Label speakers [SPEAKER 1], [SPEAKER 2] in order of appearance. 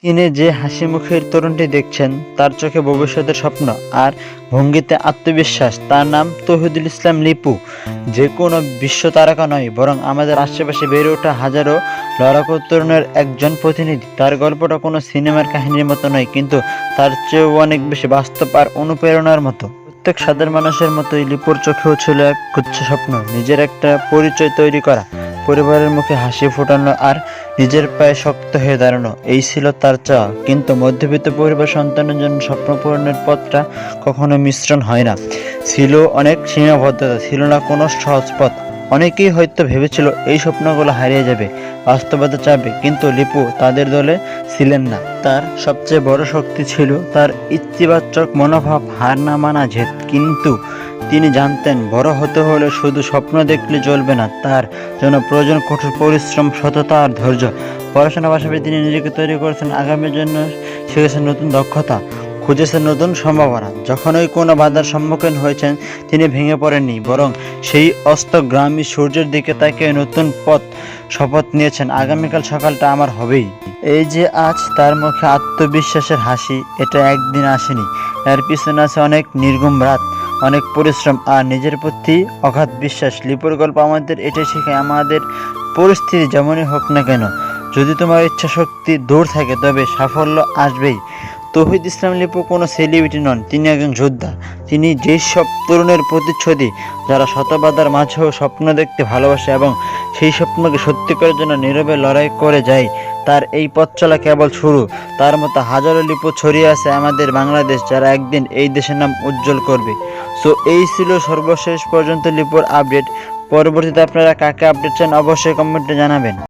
[SPEAKER 1] স্ক্রিনে যে হাসি মুখের তরুণটি দেখছেন, তার চোখে ভবিষ্যতের স্বপ্ন আর ভঙ্গিতে আত্মবিশ্বাস। তার নাম তহিদুল ইসলাম লিপু। যে কোনো বিশ্ব তারকা নয়, বরং আমাদের আশেপাশে বেড়ে ওঠা হাজারো লড়াকু তরুণের একজন প্রতিনিধি। তার গল্পটা কোনো সিনেমার কাহিনীর মতো নয়, কিন্তু তার চেয়েও অনেক বেশি বাস্তব আর অনুপ্রেরণার মতো। প্রত্যেক সাধারণ মানুষের মতোই লিপুর চোখেও ছিল এক গুচ্ছ স্বপ্ন, নিজের একটা পরিচয় তৈরি করা। পরিবারের মুখে হাসি ফোটানো আর নিজের পায়ে শক্ত হয়ে দাঁড়ানো, এই ছিল তার চাওয়া। কিন্তু মধ্যবিত্ত পরিবার সন্তানের জন্য স্বপ্ন পূরণের পথটা কখনো মিশ্রণ হয় না। ছিল অনেক সীমাবদ্ধতা, ছিল না কোনো সহজ পথ। অনেকেই হয়তো ভেবেছিল এই স্বপ্নগুলো হারিয়ে যাবে, বাস্তবতা চাবে কিন্তু লিপু তাদের দলে ছিলেন না। তার সবচেয়ে বড় শক্তি ছিল তার ইতিবাচক মনোভাব, হার না মানা জেদ। কিন্তু তিনি জানতেন, বড় হতে হলে শুধু স্বপ্ন দেখলে চলবে না, তার জন্য প্রয়োজন কঠোর পরিশ্রম, সততা আর ধৈর্য। পড়াশোনার পাশাপাশি তিনি নিজেকে তৈরি করেছেন আগামীর জন্য শিখেছেন নতুন দক্ষতা, খুঁজেছেন নতুন সম্ভাবনা। যখনই কোনো বাধার সম্মুখীন হয়েছেন, তিনি ভেঙে পড়েননি, বরং সেই অস্তগ্রামী সূর্যের দিকে তাকে নতুন পথ, শপথ নিয়েছেন। আগামীকাল সকালটা আমার হবেই। এই যে আজ তার মুখে আত্মবিশ্বাসের হাসি, এটা একদিন আসেনি। এর পিছনে আছে অনেক নির্গম রাত। অনেক পরিশ্রম আর নিজের প্রতি অগাধ বিশ্বাস। লিপুর গল্প আমাদের এটাই শেখায়, আমাদের পরিস্থিতি যেমনই হোক না কেন, যদি তোমার ইচ্ছা শক্তি দূর থাকে, তবে সাফল্য আসবেই। তৌহিদ ইসলাম লিপু কোনো সেলিব্রিটি নন, তিনি একজন যোদ্ধা। তিনি যেই সব তরুণের প্রতিচ্ছবি, যারা শতবাধার মাঝেও স্বপ্ন দেখতে ভালোবাসে এবং সেই স্বপ্নকে সত্যি করার জন্য নীরবে লড়াই করে যায়, তার এই পথ চলা কেবল শুরু। তার মতো হাজারো লিপু ছড়িয়ে আছে আমাদের বাংলাদেশ, যারা একদিন এই দেশের নাম উজ্জ্বল করবে। সো এই ছিল সর্বশেষ পর্যন্ত লিপোর আপডেট। পরবর্তীতে আপনারা কাকে আপডেট চান অবশ্যই কমেন্টে জানাবেন।